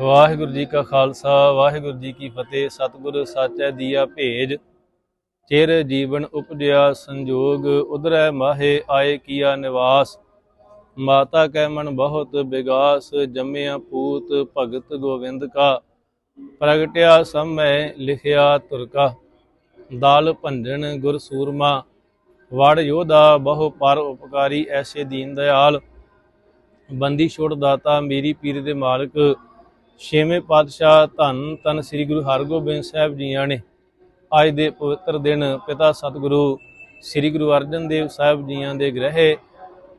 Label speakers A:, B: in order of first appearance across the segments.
A: ਵਾਹਿਗੁਰੂ ਜੀ ਕਾ ਖਾਲਸਾ, ਵਾਹਿਗੁਰੂ ਜੀ ਕੀ ਫਤਿਹ। ਸਤਿਗੁਰ ਸਾਚੈ ਦੀਆ ਭੇਜ, ਚਿਰ ਜੀਵਨ ਉਪਜਿਆ ਸੰਜੋਗ, ਉਧਰੈ ਮਾਹੇ ਆਏ ਕੀਆ ਨਿਵਾਸ। ਮਾਤਾ ਕੈ ਮਨ ਬਹੁਤ ਬਿਗਾਸ, ਜੰਮਿਆ ਪੂਤ ਭਗਤ ਗੋਵਿੰਦ ਕਾ। ਪ੍ਰਗਟਿਆ ਸਮੈ ਲਿਖਿਆ ਤੁਰਕਾ। ਦਾਲ ਭੰਜਨ ਗੁਰ ਸੂਰਮਾ, ਵੜ ਯੋਧਾ ਬਹੁ ਪਰ ਉਪਕਾਰੀ ਐਸੇ ਦੀਨ ਦਇਆਲ। ਬੰਦੀ ਛੋੜ ਦਾਤਾ ਮੇਰੀ ਪੀਰ ਦੇ ਮਾਲਕ ਛੇਵੇਂ ਪਾਤਸ਼ਾਹ ਧੰਨ ਧੰਨ ਸ੍ਰੀ ਗੁਰੂ ਹਰਗੋਬਿੰਦ ਸਾਹਿਬ ਜੀਆਂ ਨੇ। ਅੱਜ ਦੇ ਪਵਿੱਤਰ ਦਿਨ ਪਿਤਾ ਸਤਿਗੁਰੂ ਸ੍ਰੀ ਗੁਰੂ ਅਰਜਨ ਦੇਵ ਸਾਹਿਬ ਜੀਆਂ ਦੇ ਗ੍ਰਹਿ,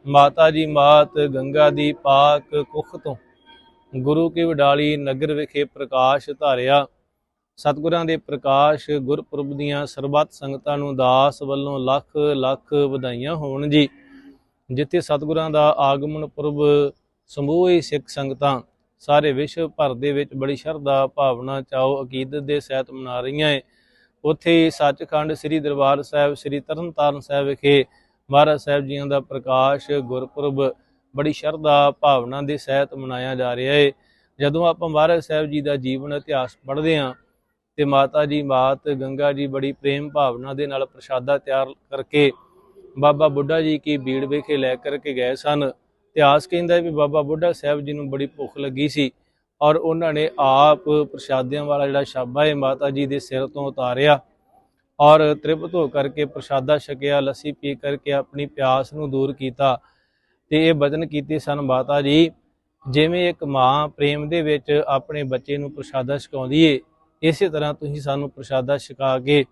A: ਮਾਤਾ ਜੀ ਮਾਤ, ਗੰਗਾ ਦੀ ਪਾਕ ਕੁੱਖ ਤੋਂ ਗੁਰੂ ਕੀ ਵਡਾਲੀ ਨਗਰ ਵਿਖੇ ਪ੍ਰਕਾਸ਼ ਧਾਰਿਆ। ਸਤਿਗੁਰਾਂ ਦੇ ਪ੍ਰਕਾਸ਼ ਗੁਰਪੁਰਬ ਦੀਆਂ ਸਰਬੱਤ ਸੰਗਤਾਂ ਨੂੰ ਦਾਸ ਵੱਲੋਂ ਲੱਖ ਲੱਖ ਵਧਾਈਆਂ ਹੋਣ ਜੀ। ਜਿੱਥੇ ਸਤਿਗੁਰਾਂ ਦਾ ਆਗਮਨ ਪੁਰਬ ਸਮੂਹ ਹੀ ਸਿੱਖ ਸੰਗਤਾਂ ਸਾਰੇ ਵਿਸ਼ਵ ਭਰ ਦੇ ਵਿੱਚ ਬੜੀ ਸ਼ਰਧਾ ਭਾਵਨਾ ਚਾਓ ਅਕੀਦਤ ਦੇ ਸਹਿਤ ਮਨਾ ਰਹੀਆਂ ਏ। ਉੱਥੇ ਹੀ ਸੱਚਖੰਡ ਸ੍ਰੀ ਦਰਬਾਰ ਸਾਹਿਬ, ਸ੍ਰੀ ਤਰਨਤਾਰਨ ਸਾਹਿਬ ਵਿਖੇ ਮਹਾਰਾਜ ਸਾਹਿਬ ਜੀਆਂ ਦਾ ਪ੍ਰਕਾਸ਼, ਗੁਰਪੁਰਬ ਬੜੀ ਸ਼ਰਧਾ ਭਾਵਨਾ ਦੇ ਸਹਿਤ ਮਨਾਇਆ ਜਾ ਰਿਹਾ ਹੈ ਜਦੋਂ ਆਪਾਂ ਮਹਾਰਾਜ ਸਾਹਿਬ ਜੀ ਦਾ ਜੀਵਨ ਇਤਿਹਾਸ ਪੜ੍ਹਦੇ ਹਾਂ ਤੇ ਮਾਤਾ ਜੀ ਮਾਤ, ਗੰਗਾ ਜੀ ਬੜੀ ਪ੍ਰੇਮ ਭਾਵਨਾ ਦੇ ਨਾਲ ਪ੍ਰਸ਼ਾਦਾ ਤਿਆਰ ਕਰਕੇ ਬਾਬਾ ਬੁੱਢਾ ਜੀ ਕੀ ਬੀੜ ਵਿਖੇ ਲੈ ਕਰਕੇ ਗਏ ਸਨ ਇਤਿਹਾਸ ਕਹਿੰਦਾ ਵੀ ਬਾਬਾ ਬੁੱਢਾ ਸਾਹਿਬ ਜੀ ਨੂੰ ਬੜੀ ਭੁੱਖ ਲੱਗੀ ਸੀ ਔਰ ਉਹਨਾਂ ਨੇ ਆਪ ਪ੍ਰਸ਼ਾਦਿਆਂ ਵਾਲਾ ਜਿਹੜਾ ਛਾਬਾ ਹੈ ਮਾਤਾ ਜੀ ਦੇ ਸਿਰ ਤੋਂ ਉਤਾਰਿਆ ਔਰ ਤ੍ਰਿਪਤ ਹੋ ਕਰਕੇ ਪ੍ਰਸ਼ਾਦਾ ਛਕਿਆ, ਲੱਸੀ ਪੀ ਕਰਕੇ ਆਪਣੀ ਪਿਆਸ ਨੂੰ ਦੂਰ ਕੀਤਾ ਤੇ ਇਹ ਬਚਨ ਕੀਤੇ ਸਨ ਮਾਤਾ ਜੀ, ਜਿਵੇਂ ਇੱਕ ਮਾਂ ਪ੍ਰੇਮ ਦੇ ਵਿੱਚ ਆਪਣੇ ਬੱਚੇ ਨੂੰ ਪ੍ਰਸ਼ਾਦਾ ਛਕਾਉਂਦੀ ਏ, ਇਸੇ ਤਰ੍ਹਾਂ ਤੁਸੀਂ ਸਾਨੂੰ ਪ੍ਰਸ਼ਾਦਾ ਛਕਾ ਕੇ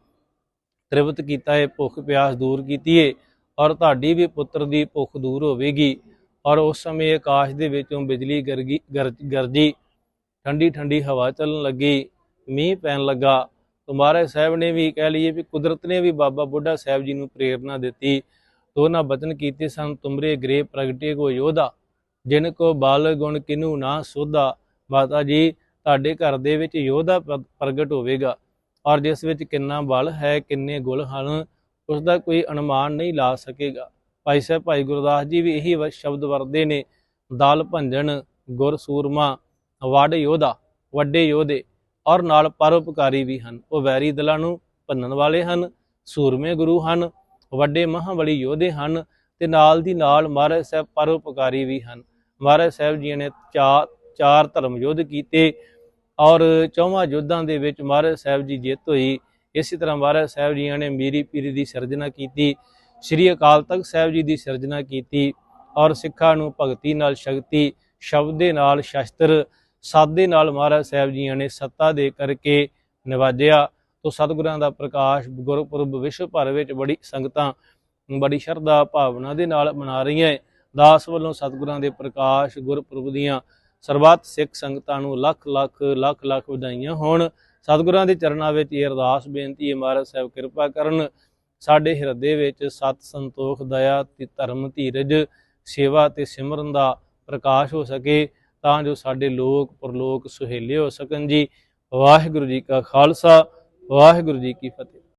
A: ਤ੍ਰਿਪਤ ਕੀਤਾ ਹੈ ਭੁੱਖ ਪਿਆਸ ਦੂਰ ਕੀਤੀ ਏ ਔਰ ਤੁਹਾਡੀ ਵੀ ਪੁੱਤਰ ਦੀ ਭੁੱਖ ਦੂਰ ਹੋਵੇਗੀ। ਔਰ ਉਸ ਸਮੇਂ ਆਕਾਸ਼ ਦੇ ਵਿੱਚੋਂ ਬਿਜਲੀ ਗਰਗੀ ਗਰਜ- ਗਰਜੀ, ਠੰਡੀ ਠੰਡੀ ਹਵਾ ਚੱਲਣ ਲੱਗੀ, ਮੀਂਹ ਪੈਣ ਲੱਗਾ। ਤੁਮਾਰੇ ਸਾਹਿਬ ਨੇ ਵੀ ਕਹਿ ਲਈਏ ਵੀ ਕੁਦਰਤ ਨੇ ਵੀ ਬਾਬਾ ਬੁੱਢਾ ਸਾਹਿਬ ਜੀ ਨੂੰ ਪ੍ਰੇਰਣਾ ਦਿੱਤੀ। ਤੋ ਨਾ ਬਚਨ ਕੀਤੇ ਸਨ, ਤੁਮਰੇ ਗ੍ਰੇ ਪ੍ਰਗਟੇ ਕੋ ਯੋਧਾ, ਜਿਨ ਕੋ ਬਾਲ ਗੁਣ ਕਿਨੂ ਨਾ ਸੋਧਾ। ਮਾਤਾ ਜੀ, ਤੁਹਾਡੇ ਘਰ ਦੇ ਵਿੱਚ ਯੋਧਾ ਪ੍ਰ- ਪ੍ਰਗਟ ਹੋਵੇਗਾ, ਔਰ ਜਿਸ ਵਿੱਚ ਕਿੰਨਾ ਬਲ ਹੈ, ਕਿੰਨੇ ਗੁਣ ਹਨ, ਉਸ ਦਾ ਕੋਈ ਅਨੁਮਾਨ ਨਹੀਂ ਲਾ ਸਕੇਗਾ। ਭਾਈ ਸਾਹਿਬ, ਭਾਈ ਗੁਰਦਾਸ ਜੀ ਵੀ ਇਹੀ ਸ਼ਬਦ ਵਰਦੇ ਨੇ, ਦਾਲ ਭੰਜਨ ਗੁਰ ਸੂਰਮਾ ਵਡ ਯੋਧਾ, ਵੱਡੇ ਯੋਧੇ, ਔਰ ਨਾਲ ਪਰਉਪਕਾਰੀ ਵੀ ਹਨ। ਉਹ ਵੈਰੀ ਦਲਾਂ ਨੂੰ ਭੰਨਣ ਵਾਲੇ ਹਨ, ਸੂਰਮੇ ਗੁਰੂ ਹਨ, ਵੱਡੇ ਮਹਾਬਲੀ ਯੋਧੇ ਹਨ ਤੇ ਨਾਲ ਦੀ ਨਾਲ ਮਹਾਰਾਜ ਸਾਹਿਬ ਪਰਉਪਕਾਰੀ ਵੀ ਹਨ। ਮਹਾਰਾਜ ਸਾਹਿਬ ਜੀ ਨੇ ਚਾਰ ਚਾਰ ਧਰਮ ਯੁੱਧ ਕੀਤੇ ਔਰ ਚੌਵਾਂ ਯੁੱਧਾਂ ਦੇ ਵਿੱਚ ਮਹਾਰਾਜ ਸਾਹਿਬ ਜੀ ਜਿੱਤ ਹੋਈ। ਇਸੇ ਤਰ੍ਹਾਂ ਮਹਾਰਾਜ ਸਾਹਿਬ ਜੀ ਨੇ ਮੀਰੀ ਪੀਰੀ ਦੀ ਸਿਰਜਣਾ ਕੀਤੀ। ਸ੍ਰੀ ਅਕਾਲ ਤਖਤ ਸਾਹਿਬ ਜੀ ਦੀ ਸਿਰਜਣਾ ਕੀਤੀ ਔਰ ਸਿੱਖਾਂ ਨੂੰ ਭਗਤੀ ਨਾਲ ਸ਼ਕਤੀ, ਸ਼ਬਦ ਦੇ ਨਾਲ ਸ਼ਸਤਰ, ਸਾਦੇ ਨਾਲ ਮਹਾਰਾਜ ਸਾਹਿਬ ਜੀਆਂ ਨੇ ਸੱਤਾ ਦੇ ਕਰਕੇ ਨਿਵਾਜਿਆ। ਤੋਂ ਸਤਿਗੁਰਾਂ ਦਾ ਪ੍ਰਕਾਸ਼ ਗੁਰਪੁਰਬ ਵਿਸ਼ਵ ਭਰ ਵਿੱਚ ਬੜੀ ਸੰਗਤਾਂ ਬੜੀ ਸ਼ਰਧਾ ਭਾਵਨਾ ਦੇ ਨਾਲ ਮਨਾ ਰਹੀਆਂ ਹੈ। ਦਾਸ ਵੱਲੋਂ ਸਤਿਗੁਰਾਂ ਦੇ ਪ੍ਰਕਾਸ਼ ਗੁਰਪੁਰਬ ਦੀਆਂ ਸਰਬੱਤ ਸਿੱਖ ਸੰਗਤਾਂ ਨੂੰ ਲੱਖ ਲੱਖ ਲੱਖ ਲੱਖ ਵਧਾਈਆਂ ਹੋਣ। ਸਤਿਗੁਰਾਂ ਦੇ ਚਰਨਾਂ ਵਿੱਚ ਇਹ ਅਰਦਾਸ ਬੇਨਤੀ ਹੈ, ਮਹਾਰਾਜ ਸਾਹਿਬ ਕਿਰਪਾ ਕਰਨ। ਸਾਡੇ ਹਿਰਦੇ ਵਿੱਚ ਸਤ ਸੰਤੋਖ, ਦਇਆ ਤੇ ਧਰਮ ਧੀਰਜ, ਸੇਵਾ ਤੇ ਸਿਮਰਨ ਦਾ ਪ੍ਰਕਾਸ਼ ਹੋ ਸਕੇ, ਤਾਂ ਜੋ ਸਾਡੇ ਲੋਕ ਪਰਲੋਕ ਸੁਹੇਲੇ ਹੋ ਸਕਣ ਜੀ। ਵਾਹਿਗੁਰੂ ਜੀ ਕਾ ਖਾਲਸਾ, ਵਾਹਿਗੁਰੂ ਜੀ ਕੀ ਫਤਿਹ।